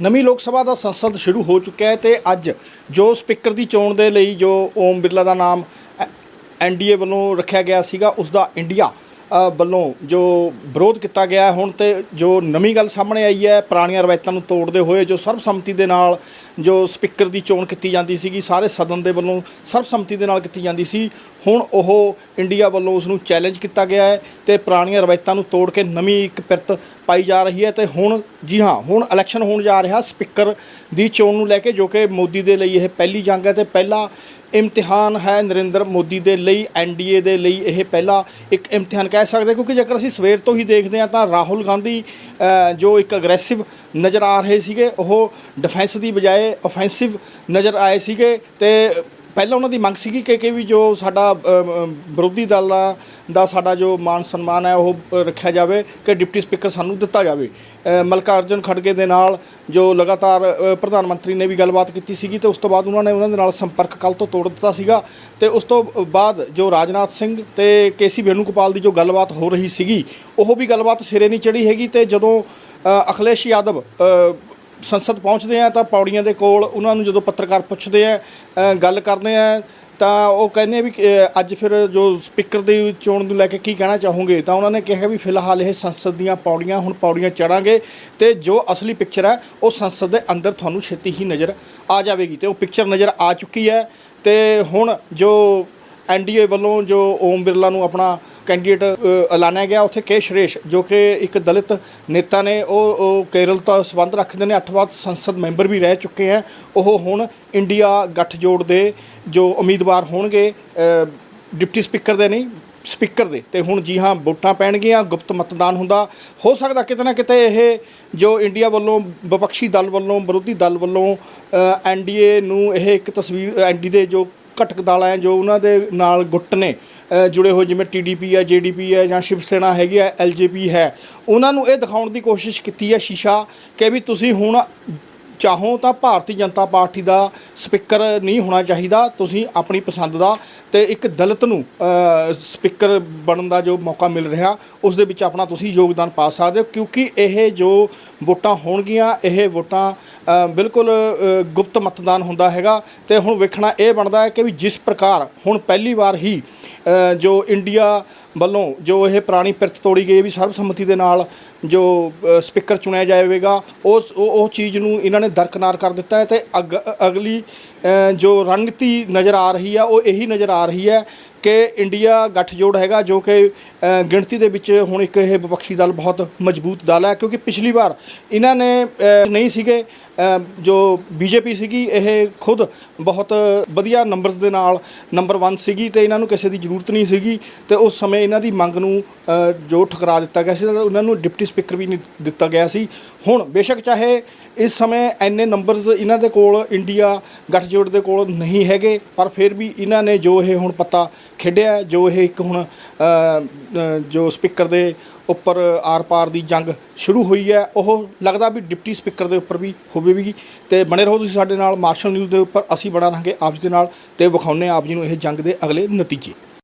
ਨਵੀਂ ਲੋਕ ਸਭਾ ਦਾ ਸੰਸਦ ਸ਼ੁਰੂ ਹੋ ਚੁੱਕਿਆ ਹੈ ਤੇ ਅੱਜ ਜੋ ਸਪੀਕਰ ਦੀ ਚੋਣ ਦੇ ਲਈ ਜੋ ਓਮ ਬਿਰਲਾ ਦਾ ਨਾਮ ਐਨਡੀਏ ਵੱਲੋਂ ਰੱਖਿਆ ਗਿਆ ਸੀਗਾ, ਉਸ ਦਾ ਇੰਡੀਆ ਵੱਲੋਂ ਜੋ ਵਿਰੋਧ ਕੀਤਾ ਗਿਆ ਹੁਣ ਤੇ ਜੋ ਨਵੀਂ ਗੱਲ ਸਾਹਮਣੇ ਆਈ ਹੈ, ਪੁਰਾਣੀਆਂ ਰਵਾਇਤਾਂ ਨੂੰ ਤੋੜਦੇ ਹੋਏ ਜੋ ਸਰਬਸੰਮਤੀ ਦੇ ਨਾਲ ਜੋ ਸਪੀਕਰ ਦੀ ਚੋਣ ਕੀਤੀ ਜਾਂਦੀ ਸੀਗੀ, ਸਾਰੇ ਸਦਨ ਦੇ ਵੱਲੋਂ ਸਰਬਸੰਮਤੀ ਦੇ ਨਾਲ ਕੀਤੀ ਜਾਂਦੀ ਸੀ। ਹੁਣ ਉਹ ਇੰਡੀਆ ਵੱਲੋਂ ਉਸ ਨੂੰ ਚੈਲੰਜ ਕੀਤਾ ਗਿਆ ਹੈ ਤੇ ਪੁਰਾਣੀਆਂ ਰਵਾਇਤਾਂ ਨੂੰ ਤੋੜ ਕੇ ਨਵੀਂ ਇੱਕ ਪਿਰਤ ਪਾਈ ਜਾ ਰਹੀ ਹੈ ਤੇ ਹੁਣ, ਜੀ ਹਾਂ, ਹੁਣ ਇਲੈਕਸ਼ਨ ਹੋਣ ਜਾ ਰਿਹਾ। ਸਪੀਕਰ ਦੀ ਚੋਣ ਨੂੰ ਲੈ ਕੇ ਜੋ ਕਿ ਮੋਦੀ ਦੇ ਲਈ ਇਹ ਪਹਿਲੀ ਜੰਗ ਹੈ ਤੇ ਪਹਿਲਾ ਇਮਤਿਹਾਨ ਹੈ ਨਰਿੰਦਰ ਮੋਦੀ ਦੇ ਲਈ ਐਨਡੀਏ ਦੇ ਲਈ ਇਹ ਪਹਿਲਾ ਇੱਕ ਇਮਤਿਹਾਨ ਕਹਿ ਸਕਦੇ ਕਿਉਂਕਿ ਜੇਕਰ ਅਸੀਂ ਸਵੇਰ ਤੋਂ ਹੀ ਦੇਖਦੇ ਹਾਂ ਤਾਂ ਰਾਹੁਲ ਗਾਂਧੀ ਜੋ ਇੱਕ ਅਗਰੈਸਿਵ ਨਜ਼ਰ ਆ ਰਹੇ ਸੀਗੇ, ਉਹ ਡਿਫੈਂਸ ਦੀ ਬਜਾਏ ਆਫੈਂਸਿਵ ਨਜ਼ਰ ਆਏ ਸੀਗੇ ਤੇ ਪਹਿਲਾਂ ਉਹਨਾਂ ਦੀ ਮੰਗ ਸੀਗੀ ਕਿ ਕਿ ਵੀ ਜੋ ਸਾਡਾ ਵਿਰੋਧੀ ਦਲਾਂ ਦਾ ਸਾਡਾ ਜੋ ਮਾਨ ਸਨਮਾਨ ਹੈ ਉਹ ਰੱਖਿਆ ਜਾਵੇ ਕਿ ਡਿਪਟੀ ਸਪੀਕਰ ਸਾਨੂੰ ਦਿੱਤਾ ਜਾਵੇ। ਅ, ਮਲਕਾ ਅਰਜਨ ਖੜਗੇ ਦੇ ਨਾਲ ਜੋ ਲਗਾਤਾਰ ਪ੍ਰਧਾਨ ਮੰਤਰੀ ਨੇ ਵੀ ਗੱਲਬਾਤ ਕੀਤੀ ਸੀਗੀ ਤੇ ਉਸ ਤੋਂ ਬਾਅਦ ਉਹਨਾਂ ਨੇ ਉਹਨਾਂ ਦੇ ਨਾਲ ਸੰਪਰਕ ਕੱਲ ਤੋਂ ਤੋੜ ਦਿੱਤਾ ਸੀਗਾ ਤੇ ਉਸ ਤੋਂ ਬਾਅਦ ਜੋ ਰਾਜਨਾਥ ਸਿੰਘ ਤੇ ਕੇਸੀ ਵੇਣੂਗੋਪਾਲ ਦੀ ਜੋ ਗੱਲਬਾਤ ਹੋ ਰਹੀ ਸੀਗੀ ਉਹ ਵੀ ਗੱਲਬਾਤ ਸਿਰੇ ਨਹੀਂ ਚੜੀ ਹੈਗੀ ਤੇ ਜਦੋਂ ਅਖਿਲੇਸ਼ ਯਾਦਵ ਸੰਸਦ ਪਹੁੰਚਦੇ ਆ ਤਾਂ ਪੌੜੀਆਂ ਦੇ ਕੋਲ ਉਹਨਾਂ ਨੂੰ ਜਦੋਂ ਪੱਤਰਕਾਰ ਪੁੱਛਦੇ ਆ ਗੱਲ ਕਰਦੇ ਆ, ਤਾਂ ਉਹ ਕਹਿੰਦੇ ਵੀ ਅੱਜ ਫਿਰ ਜੋ ਸਪੀਕਰ ਦੀ ਚੋਣ ਨੂੰ ਲੈ ਕੇ ਕੀ ਕਹਿਣਾ ਚਾਹੋਗੇ? ਤਾਂ ਉਹਨਾਂ ਨੇ ਕਿਹਾ ਵੀ ਫਿਲਹਾਲ ਇਹ ਸੰਸਦ ਦੀਆਂ ਪੌੜੀਆਂ, ਹੁਣ ਪੌੜੀਆਂ ਚੜਾਂਗੇ ਤੇ ਜੋ ਅਸਲੀ ਪਿਕਚਰ ਹੈ ਉਹ ਸੰਸਦ ਦੇ ਅੰਦਰ ਤੁਹਾਨੂੰ ਛੇਤੀ ਹੀ ਨਜ਼ਰ ਆ ਜਾਵੇਗੀ ਤੇ ਉਹ ਪਿਕਚਰ ਨਜ਼ਰ ਆ ਚੁੱਕੀ ਹੈ ਤੇ ਹੁਣ ਜੋ ਐਨਡੀਏ ਵੱਲੋਂ ਜੋ ਓਮ ਬਿਰਲਾ ਨੂੰ ਆਪਣਾ ਕੈਂਡੀਡੇਟ ਐਲਾਨਿਆ ਗਿਆ ਉੱਥੇ ਕੇ ਸ਼੍ਰੇਸ਼, ਜੋ ਕਿ ਇੱਕ ਦਲਿਤ ਨੇਤਾ ਨੇ। ਉਹ ਕੇਰਲ ਤੋਂ ਸੰਬੰਧ ਰੱਖਦੇ ਨੇ, ਅੱਠ ਵਾਰ ਸੰਸਦ ਮੈਂਬਰ ਵੀ ਰਹਿ ਚੁੱਕੇ ਹੈ ਉਹ ਹੁਣ ਇੰਡੀਆ ਗੱਠਜੋੜ ਦੇ ਜੋ ਉਮੀਦਵਾਰ ਹੋਣਗੇ ਡਿਪਟੀ ਸਪੀਕਰ ਦੇ ਨਹੀਂ, ਸਪੀਕਰ ਦੇ। ਤੇ ਹੁਣ ਜੀ ਹਾਂ, ਵੋਟਾਂ ਪੈਣਗੀਆਂ, ਗੁਪਤ ਮਤਦਾਨ ਹੁੰਦਾ। ਹੋ ਸਕਦਾ ਕਿਤੇ ਨਾ ਕਿਤੇ ਇਹ ਜੋ ਇੰਡੀਆ ਵੱਲੋਂ ਵਿਪਕਸ਼ੀ ਦਲ ਵੱਲੋਂ, ਵਿਰੋਧੀ ਦਲ ਵੱਲੋਂ ਐਨਡੀਏ ਨੂੰ ਇਹ ਇੱਕ ਤਸਵੀਰ ਐਨਡੀ ਦੇ ਜੋ ਘਟਕ ਹੈ ਜੋ ਉਹਨਾਂ ਦੇ ਨਾਲ ਗੁੱਟ ਨੇ ਜੁੜੇ ਹੋਏ ਜਿਵੇਂ ਟੀਡੀਪੀ ਹੈ ਜੀਡੀਪੀ ਹੈ ਜਾਂ ਸ਼ਿਵ ਸੈਨਾ ਹੈਗੀ ਹੈ ਐਲਜੇਪੀ ਹੈ। ਉਹਨਾਂ ਨੂੰ ਇਹ ਦਿਖਾਉਣ ਦੀ ਕੋਸ਼ਿਸ਼ ਕੀਤੀ ਹੈ ਸ਼ੀਸ਼ਾ ਕਿ ਵੀ ਤੁਸੀਂ ਹੁਣ ਚਾਹੋ ਤਾਂ ਭਾਰਤੀ ਜਨਤਾ ਪਾਰਟੀ ਦਾ ਸਪੀਕਰ ਨਹੀਂ ਹੋਣਾ ਚਾਹੀਦਾ, ਤੁਸੀਂ ਆਪਣੀ ਪਸੰਦ ਦਾ ਤੇ ਇੱਕ ਦਲਿਤ ਨੂੰ ਸਪੀਕਰ ਬਣਨ ਦਾ ਜੋ ਮੌਕਾ ਮਿਲ ਰਿਹਾ, ਉਸ ਦੇ ਵਿੱਚ ਆਪਣਾ ਤੁਸੀਂ ਯੋਗਦਾਨ ਪਾ ਸਕਦੇ ਹੋ, ਕਿਉਂਕਿ ਇਹ ਜੋ ਵੋਟਾਂ ਹੋਣਗੀਆਂ, ਇਹ ਵੋਟਾਂ ਬਿਲਕੁਲ ਗੁਪਤ ਮਤਦਾਨ ਹੁੰਦਾ ਹੈਗਾ। ਤੇ ਹੁਣ ਵੇਖਣਾ ਇਹ ਬਣਦਾ ਹੈ ਕਿ ਵੀ ਜਿਸ ਪ੍ਰਕਾਰ ਹੁਣ ਪਹਿਲੀ ਵਾਰ ਹੀ ਜੋ ਇੰਡੀਆ ਵੱਲੋਂ ਜੋ ਇਹ ਪੁਰਾਣੀ ਪਿਰਤ ਤੋੜੀ ਗਈ ਵੀ ਸਰਬਸੰਮਤੀ ਦੇ ਨਾਲ ਜੋ ਸਪੀਕਰ ਚੁਣਿਆ ਜਾਵੇਗਾ, ਉਸ ਉਹ ਚੀਜ਼ ਨੂੰ ਇਹਨਾਂ ਨੇ ਦਰਕਨਾਰ ਕਰ ਦਿੱਤਾ ਹੈ ਤੇ ਅਗ- ਅਗਲੀ ਜੋ ਰਣਨੀਤੀ ਨਜ਼ਰ ਆ ਰਹੀ ਆ ਉਹ ਇਹੀ ਨਜ਼ਰ ਆ ਰਹੀ ਹੈ ਕਿ ਇੰਡੀਆ ਗੱਠਜੋੜ ਹੈਗਾ ਜੋ ਕਿ ਗਿਣਤੀ ਦੇ ਵਿੱਚ ਹੁਣ ਇੱਕ ਇਹ ਵਿਪਕਸ਼ੀ ਦਲ ਬਹੁਤ ਮਜ਼ਬੂਤ ਦਲ ਹੈ ਕਿਉਂਕਿ ਪਿਛਲੀ ਵਾਰ ਇਹਨਾਂ ਨੇ ਨਹੀਂ ਸੀਗੇ ਅ, ਜੋ ਬੀਜੇਪੀ ਸੀਗੀ ਇਹ ਖੁਦ ਬਹੁਤ ਵਧੀਆ ਨੰਬਰਸ ਦੇ ਨਾਲ ਨੰਬਰ 1 ਸੀਗੀ ਤੇ ਇਹਨਾਂ ਨੂੰ ਕਿਸੇ ਦੀ ਜ਼ਰੂਰਤ ਨਹੀਂ ਸੀਗੀ ਤੇ ਉਸ ਸਮੇਂ ਇਹਨਾਂ ਦੀ ਮੰਗ ਨੂੰ ਜੋ ਠੁਕਰਾ ਦਿੱਤਾ ਗਿਆ ਸੀ ਉਹਨਾਂ ਨੂੰ ਡਿਪਟੀ ਸਪੀਕਰ ਵੀ ਨਹੀਂ ਦਿੱਤਾ ਗਿਆ ਸੀ। ਹੁਣ ਬੇਸ਼ੱਕ ਚਾਹੇ ਇਸ ਸਮੇਂ ਐਨੇ ਨੰਬਰਸ ਇਹਨਾਂ ਦੇ ਕੋਲ ਇੰਡੀਆ ਗੱਠਜੋੜ ਦੇ ਕੋਲ ਨਹੀਂ ਹੈਗੇ, ਪਰ ਫਿਰ ਵੀ ਇਹਨਾਂ ਨੇ ਜੋ ਇਹ ਹੁਣ ਪੱਤਾ ਖੇਡਿਆ, ਜੋ ਇਹ ਇੱਕ ਹੁਣ ਜੋ ਸਪੀਕਰ ਦੇ ਉੱਪਰ ਆਰ-ਪਾਰ ਦੀ ਜੰਗ ਸ਼ੁਰੂ ਹੋਈ ਹੈ, ਉਹ ਲੱਗਦਾ ਵੀ ਡਿਪਟੀ ਸਪੀਕਰ ਦੇ ਉੱਪਰ ਵੀ ਹੋਵੇਗੀ। ਤੇ ਬਣੇ ਰਹੋ ਤੁਸੀਂ ਸਾਡੇ ਨਾਲ ਮਾਰਸ਼ਲ ਨਿਊਜ਼ ਦੇ ਉੱਪਰ, ਅਸੀਂ ਬਣਾ ਰਹਾਂਗੇ ਆਪ ਜੀ ਦੇ ਨਾਲ ਤੇ ਵਿਖਾਉਂਦੇ ਹਾਂ ਆਪ ਜੀ ਨੂੰ ਇਹ ਜੰਗ ਦੇ ਅਗਲੇ ਨਤੀਜੇ।